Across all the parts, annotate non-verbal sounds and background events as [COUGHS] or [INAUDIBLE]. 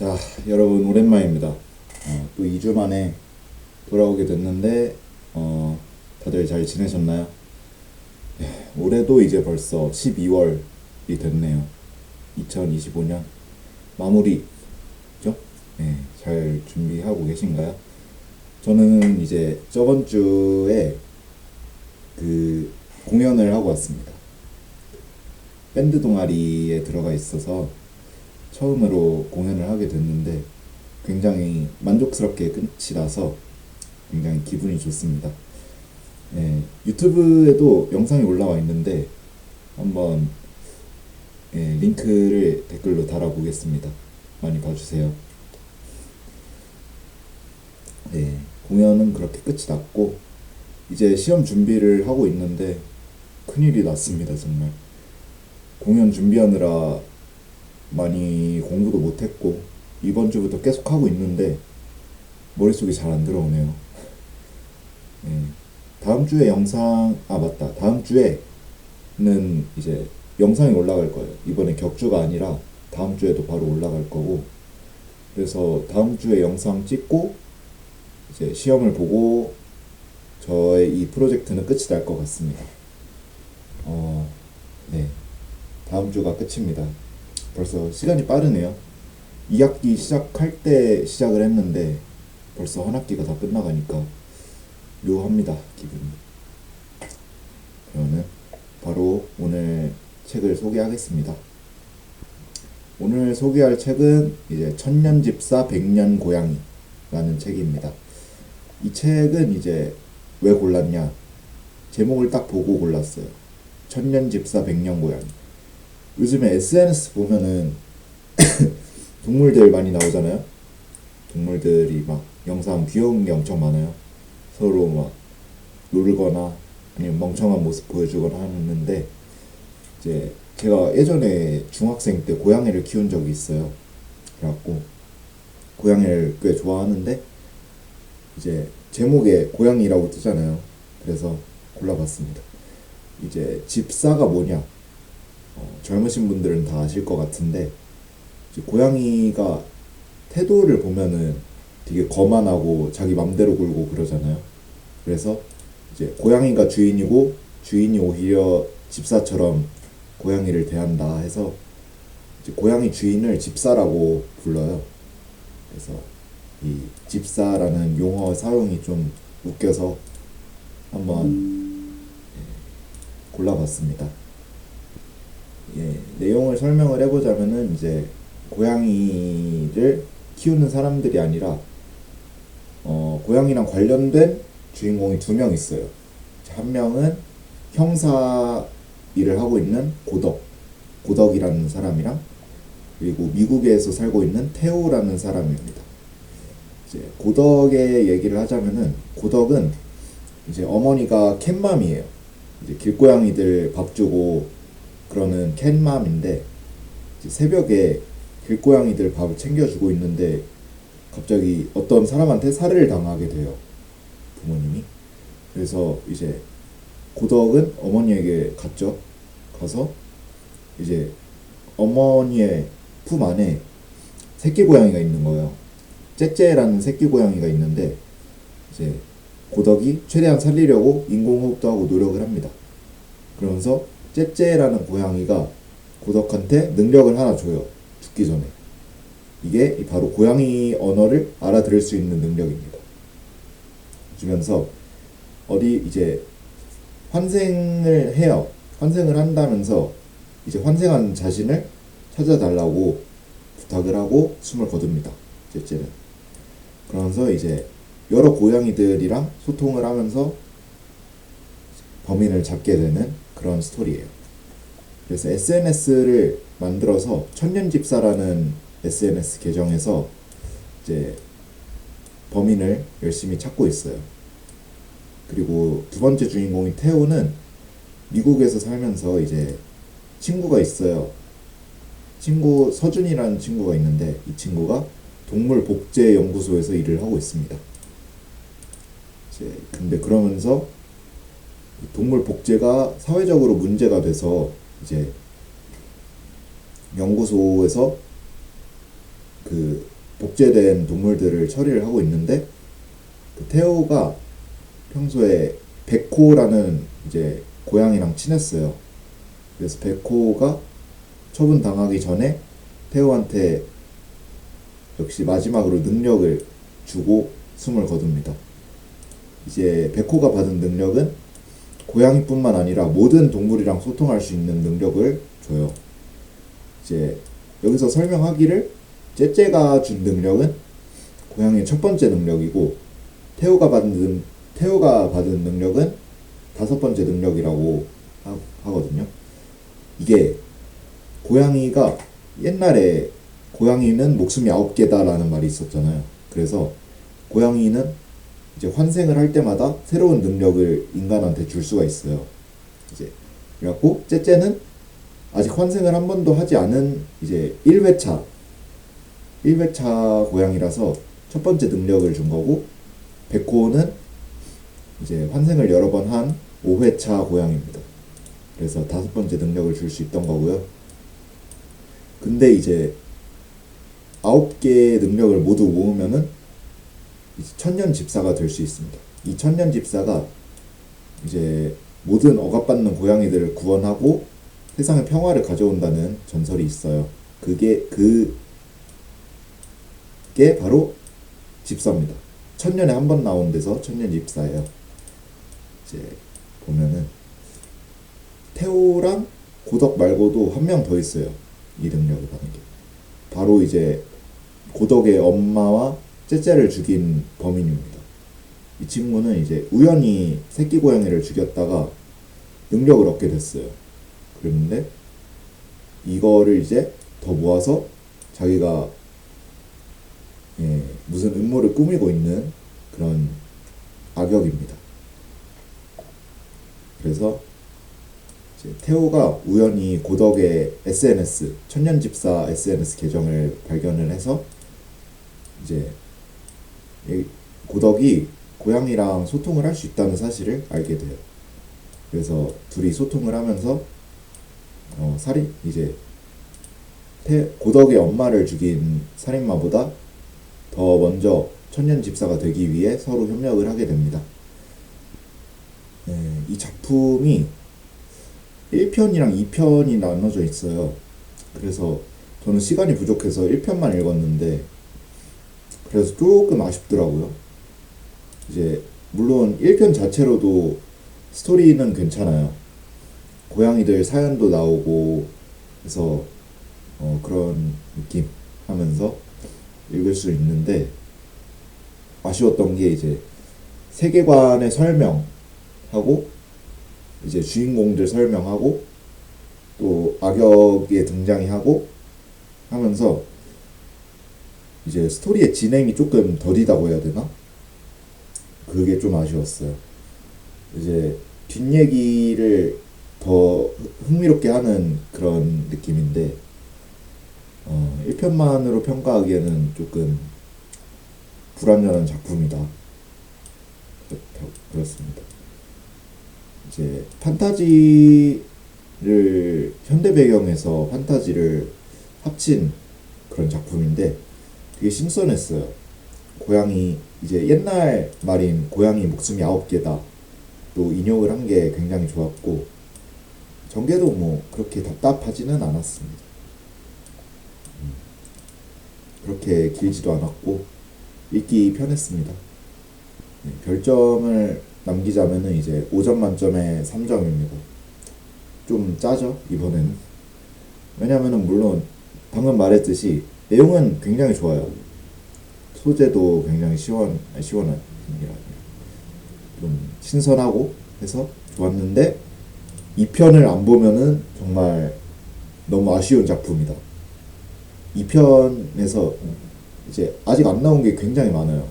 자, 여러분 오랜만입니다. 어, 또 2주 만에 돌아오게 됐는데 어, 다들 잘 지내셨나요? 네, 올해도 이제 벌써 12월이 됐네요. 2025년 마무리죠? 네, 잘 준비하고 계신가요? 저는 이제 저번 주에 그 공연을 하고 왔습니다. 밴드 동아리에 들어가 있어서 처음으로 공연을 하게 됐는데 굉장히 만족스럽게 끝이 나서 굉장히 기분이 좋습니다. 예, 유튜브에도 영상이 올라와 있는데 한번 예, 링크를 댓글로 달아보겠습니다. 많이 봐주세요. 네, 공연은 그렇게 끝이 났고 이제 시험 준비를 하고 있는데 큰일이 났습니다 정말 공연 준비하느라 많이 공부도 못했고 이번 주부터 계속 하고 있는데 머릿속이 잘 안 들어오네요. 네. [LAUGHS] 다음 주에 영상 아 맞다 다음 주에는 이제 영상이 올라갈 거예요. 이번에 격주가 아니라 다음 주에도 바로 올라갈 거고 그래서 다음 주에 영상 찍고 이제 시험을 보고 저의 이 프로젝트는 끝이 날 것 같습니다. 어, 네. 다음 주가 끝입니다. 벌써 시간이 빠르네요. 2학기 시작할 때 시작을 했는데 벌써 한 학기가 다 끝나가니까 묘합니다, 기분이. 그러면 바로 오늘 책을 소개하겠습니다. 오늘 소개할 책은 이제 천년집사 백년 고양이라는 책입니다. 이 책은 이제 왜 골랐냐? 제목을 딱 보고 골랐어요. 천년집사 백년 고양이. 요즘에 SNS 보면은 [COUGHS] 동물들 많이 나오잖아요. 동물들이 막 영상 귀여운 게 엄청 많아요. 서로 막 놀거나 아니면 멍청한 모습 보여주거나 하는데 이제 제가 예전에 중학생 때 고양이를 키운 적이 있어요. 그래갖고 고양이를 꽤 좋아하는데 이제 제목에 고양이라고 뜨잖아요. 그래서 골라봤습니다. 이제 집사가 뭐냐? 어, 젊으신 분들은 다 아실 것 같은데 고양이가 태도를 보면은 되게 거만하고 자기 맘대로 굴고 그러잖아요. 그래서 이제 고양이가 주인이고 주인이 오히려 집사처럼 고양이를 대한다 해서 고양이 주인을 집사라고 불러요. 그래서 이 집사라는 용어 사용이 좀 웃겨서 한번 예, 골라봤습니다. 예, 내용을 설명을 해보자면은 이제 고양이를 키우는 사람들이 아니라 어, 고양이랑 관련된 주인공이 두 명 있어요. 한 명은 형사 일을 하고 있는 고덕, 고덕이라는 사람이랑 그리고 미국에서 살고 있는 테오라는 사람입니다. 이제 고덕의 얘기를 하자면은 고덕은 이제 어머니가 캣맘이에요. 이제 길고양이들 밥 주고 그러는 캣맘인데 이제 새벽에 길고양이들 밥을 챙겨주고 있는데 갑자기 어떤 사람한테 살해를 당하게 돼요. 부모님이. 그래서 이제 고덕은 어머니에게 갔죠. 가서 이제 어머니의 품 안에 새끼 고양이가 있는 거예요. 째째라는 새끼 고양이가 있는데 이제 고덕이 최대한 살리려고 인공호흡도 하고 노력을 합니다. 그러면서 째째라는 고양이가 고덕한테 능력을 하나 줘요. 죽기 전에. 이게 바로 고양이 언어를 알아들을 수 있는 능력입니다. 주면서 어디 이제 환생을 해요. 환생을 한다면서 이제 환생한 자신을 찾아달라고 부탁을 하고 숨을 거둡니다. 째째는. 그러면서 이제 여러 고양이들이랑 소통을 하면서 범인을 잡게 되는 그런 스토리예요. 그래서 SNS를 만들어서 천년집사라는 SNS 계정에서 이제 범인을 열심히 찾고 있어요. 그리고 두 번째 주인공인 태호는 미국에서 살면서 이제 친구가 있어요. 친구 서준이라는 친구가 있는데 이 친구가 동물 복제 연구소에서 일을 하고 있습니다. 이제 근데 그러면서 동물 복제가 사회적으로 문제가 돼서 이제 연구소에서 그 복제된 동물들을 처리를 하고 있는데 그 태호가 평소에 백호라는 이제 고양이랑 친했어요. 그래서 백호가 처분 당하기 전에 태호한테 역시 마지막으로 능력을 주고 숨을 거둡니다. 이제 백호가 받은 능력은 고양이뿐만 아니라 모든 동물이랑 소통할 수 있는 능력을 줘요. 이제 여기서 설명하기를 째째가 준 능력은 고양이의 첫 번째 능력이고 태호가 받은 능- 태호가 받은 능력은 다섯 번째 능력이라고 하, 하거든요. 이게 고양이가 옛날에 고양이는 목숨이 아홉 개다라는 말이 있었잖아요. 그래서 고양이는 이제 환생을 할 때마다 새로운 능력을 인간한테 줄 수가 있어요. 이제 그래갖고 째째는 아직 환생을 한 번도 하지 않은 이제 1회차 1회차 고양이라서 첫 번째 능력을 준 거고 백호는 이제 환생을 여러 번 한 5회차 고양이입니다. 그래서 다섯 번째 능력을 줄 수 있던 거고요. 근데 이제 아홉 개의 능력을 모두 모으면은 천년 집사가 될 수 있습니다. 이 천년 집사가 이제 모든 억압받는 고양이들을 구원하고 세상에 평화를 가져온다는 전설이 있어요. 그게 그게 바로 집사입니다. 천년에 한 번 나온 데서 천년 집사예요. 이제 보면은 태호랑 고덕 말고도 한 명 더 있어요. 이 능력을 받는 게. 바로 이제 고덕의 엄마와 째째를 죽인 범인입니다. 이 친구는 이제 우연히 새끼 고양이를 죽였다가 능력을 얻게 됐어요. 그랬는데 이거를 이제 더 모아서 자기가 예, 무슨 음모를 꾸미고 있는 그런 악역입니다. 그래서 태호가 우연히 고덕의 SNS 천년집사 SNS 계정을 발견을 해서 이제 이 고덕이 고양이랑 소통을 할 수 있다는 사실을 알게 돼요. 그래서 둘이 소통을 하면서 어, 살인 이제 태, 고덕의 엄마를 죽인 살인마보다 더 먼저 천년 집사가 되기 위해 서로 협력을 하게 됩니다. 네, 이 작품이 1편이랑 2편이 나눠져 있어요. 그래서 저는 시간이 부족해서 1편만 읽었는데 그래서 조금 아쉽더라고요. 이제 물론 1편 자체로도 스토리는 괜찮아요. 고양이들 사연도 나오고 해서 어, 그런 느낌 하면서 읽을 수 있는데 아쉬웠던 게 이제 세계관의 설명하고 이제 주인공들 설명하고 또 악역의 등장이 하고 하면서 이제 스토리의 진행이 조금 더디다고 해야 되나? 그게 좀 아쉬웠어요. 이제 뒷얘기를 더 흥미롭게 하는 그런 느낌인데 어, 1편만으로 평가하기에는 조금 불완전한 작품이다. 그렇- 그렇습니다. 이제 판타지를 현대 배경에서 판타지를 합친 그런 작품인데 되게 신선했어요. 고양이 이제 옛날 말인 고양이 목숨이 아홉 개다. 또 인용을 한 게 굉장히 좋았고 전개도 뭐 그렇게 답답하지는 않았습니다. 음, 그렇게 길지도 않았고 읽기 편했습니다. 네, 별점을 남기자면은 이제 5점 만점에 3점입니다. 좀 짜죠 이번에는. 왜냐면은 물론 방금 말했듯이 내용은 굉장히 좋아요. 소재도 굉장히 시원 아니, 시원한 좀 신선하고 해서 좋았는데 2편을 안 보면은 정말 너무 아쉬운 작품이다. 2편에서 이제 아직 안 나온 게 굉장히 많아요.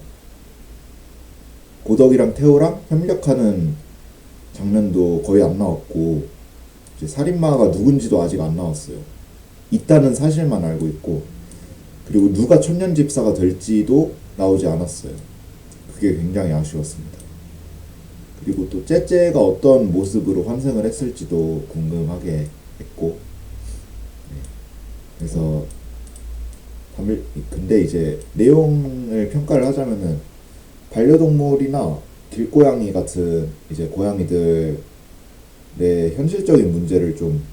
고덕이랑 태호랑 협력하는 장면도 거의 안 나왔고 살인마가 누군지도 아직 안 나왔어요. 있다는 사실만 알고 있고 그리고 누가 천년집사가 될지도 나오지 않았어요. 그게 굉장히 아쉬웠습니다. 그리고 또 째째가 어떤 모습으로 환생을 했을지도 궁금하게 했고 네. 그래서 밤일 근데 이제 내용을 평가를 하자면은 반려동물이나 길고양이 같은 이제 고양이들의 현실적인 문제를 좀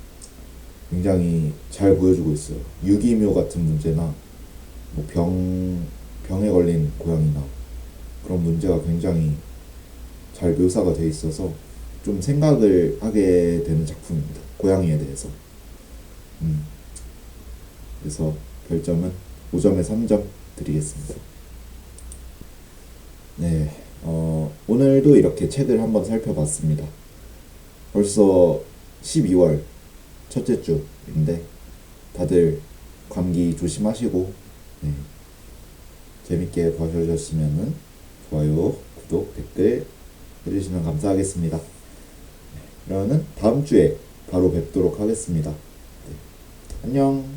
굉장히 잘 보여주고 있어요. 유기묘 같은 문제나 뭐 병, 병에 걸린 고양이나 그런 문제가 굉장히 잘 묘사가 돼 있어서 좀 생각을 하게 되는 작품입니다. 고양이에 대해서. 음. 그래서 별점은 5점에 3점 드리겠습니다. 네, 어, 오늘도 이렇게 책을 한번 살펴봤습니다. 벌써 12월 첫째 주인데 다들 감기 조심하시고 네, 재밌게 봐주셨으면 좋아요, 구독, 댓글 해주시면 감사하겠습니다. 네, 그러면 다음 주에 바로 뵙도록 하겠습니다. 네, 안녕.